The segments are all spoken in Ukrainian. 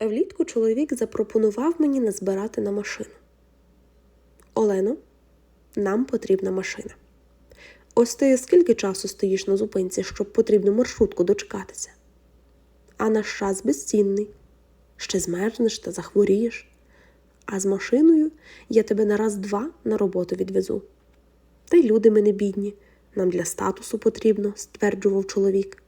Влітку чоловік запропонував мені назбирати на машину. Олено, нам потрібна машина. Ось ти скільки часу стоїш на зупинці, щоб потрібну маршрутку дочекатися? А наш час безцінний. Ще змерзнеш та захворієш. А з машиною я тебе на раз-два на роботу відвезу. Та й люди ми не бідні, нам для статусу потрібно, стверджував чоловік.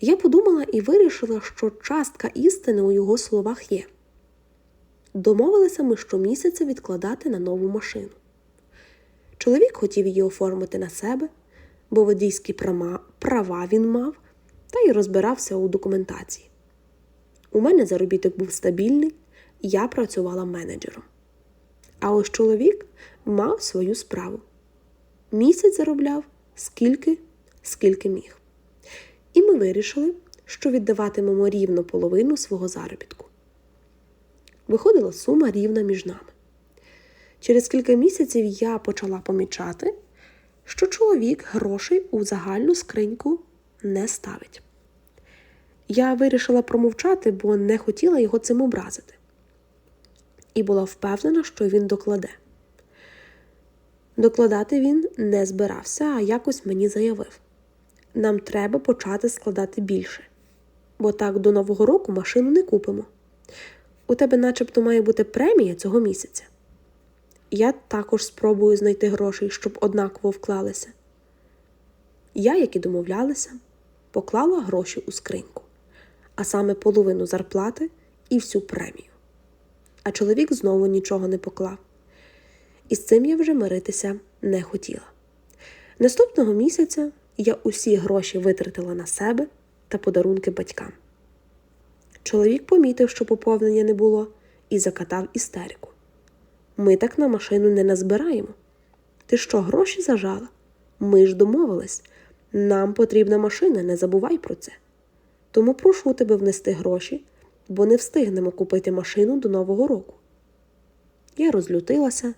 Я подумала і вирішила, що частка істини у його словах є. Домовилися ми щомісяця відкладати на нову машину. Чоловік хотів її оформити на себе, бо водійські права, він мав, та й розбирався у документації. У мене заробіток був стабільний, я працювала менеджером. А ось чоловік мав свою справу. Місяць заробляв скільки, скільки міг. І ми вирішили, що віддаватимемо рівно половину свого заробітку. Виходила сума рівна між нами. Через кілька місяців я почала помічати, що чоловік грошей у загальну скриньку не ставить. Я вирішила промовчати, бо не хотіла його цим образити. І була впевнена, що він докладе. Докладати він не збирався, а якось мені заявив: нам треба почати складати більше, бо так до Нового року машину не купимо. У тебе начебто має бути премія цього місяця. Я також спробую знайти грошей, щоб однаково вклалися. Я, як і домовлялася, поклала гроші у скриньку, а саме половину зарплати і всю премію. А чоловік знову нічого не поклав. І з цим я вже миритися не хотіла. Наступного місяця я усі гроші витратила на себе та подарунки батькам. Чоловік помітив, що поповнення не було, і закатав істерику. Ми так на машину не назбираємо. Ти що, гроші зажала? Ми ж домовились. Нам потрібна машина, не забувай про це. Тому прошу тебе внести гроші, бо не встигнемо купити машину до Нового року. Я розлютилася,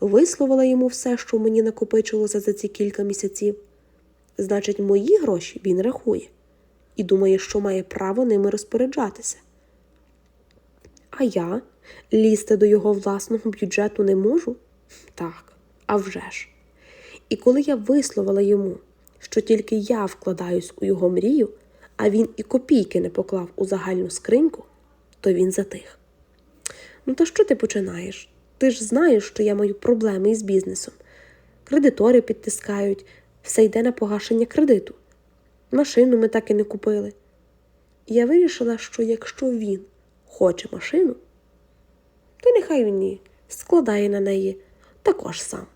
висловила йому все, що мені накопичилося за ці кілька місяців. Значить, мої гроші він рахує і думає, що має право ними розпоряджатися. А я лізти до його власного бюджету не можу? Так, а вже ж. І коли я висловила йому, що тільки я вкладаюсь у його мрію, а він і копійки не поклав у загальну скриньку, то він затих. Ну, то що ти починаєш? Ти ж знаєш, що я маю проблеми із бізнесом. Кредитори підтискають, все йде на погашення кредиту. Машину ми так і не купили. Я вирішила, що якщо він хоче машину, то нехай він її складає на неї також сам.